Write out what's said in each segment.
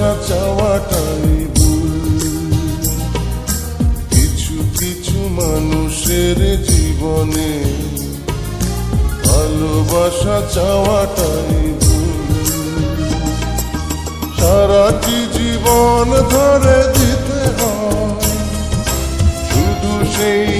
আশা কিছু কিছু মানুষের জীবনে ভালোবাসা চাওয়াটাই ভুল। সারাটি জীবন ধরে দিতে হয়। শুধু সেই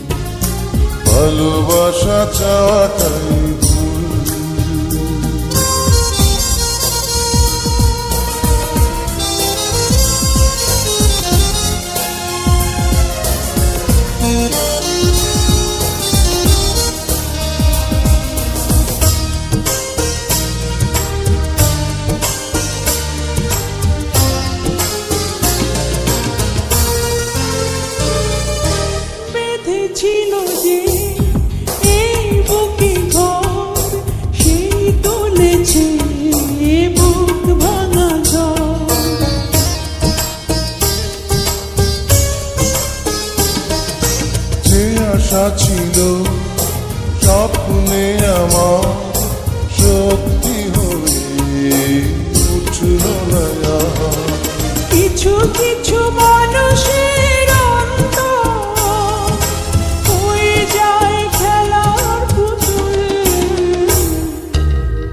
ভালোবাসা চাওয়াটাই আশা ছিল স্বপ্নে আমার সত্যি হয়ে উঠল না কিছু কিছু মানুষের যায় খেলার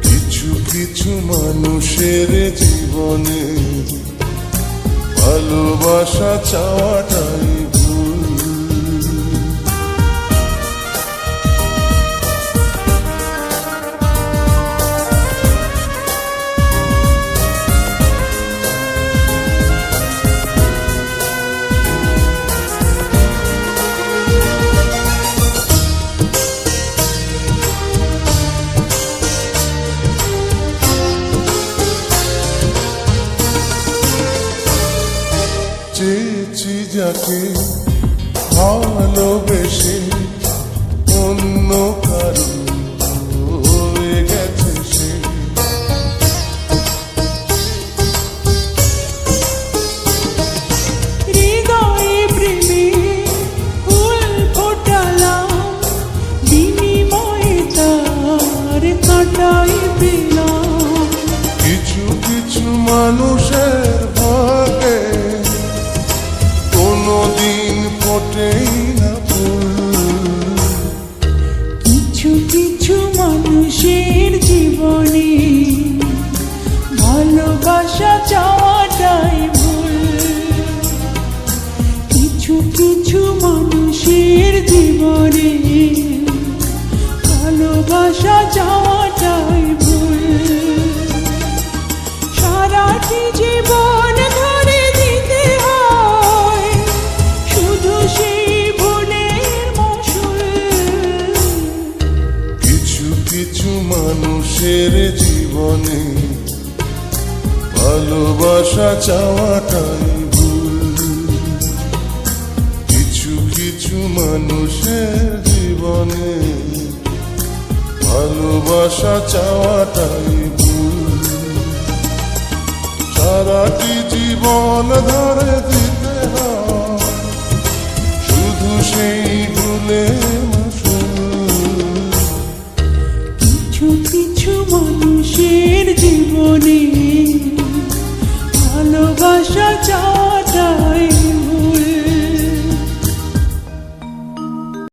কিছু কিছু মানুষের জীবনে ভালোবাসা চাওয়াটাই যাকে ভালোবেসে অন্য কারও হয়ে গেছে সে। হৃদয়ে প্রেমে ফুল ফোটালাম বিনিময়ে তার কাটাই পেলাম। কিছু কিছু মানুষের Rote মানুষের জীবনে, ভালোবাসা চাওয়াটাই ভুল। কিছু কিছু মানুষের জীবনে, ভালোবাসা চাওয়াটাই ভুল। সারাটি জীবন ধরে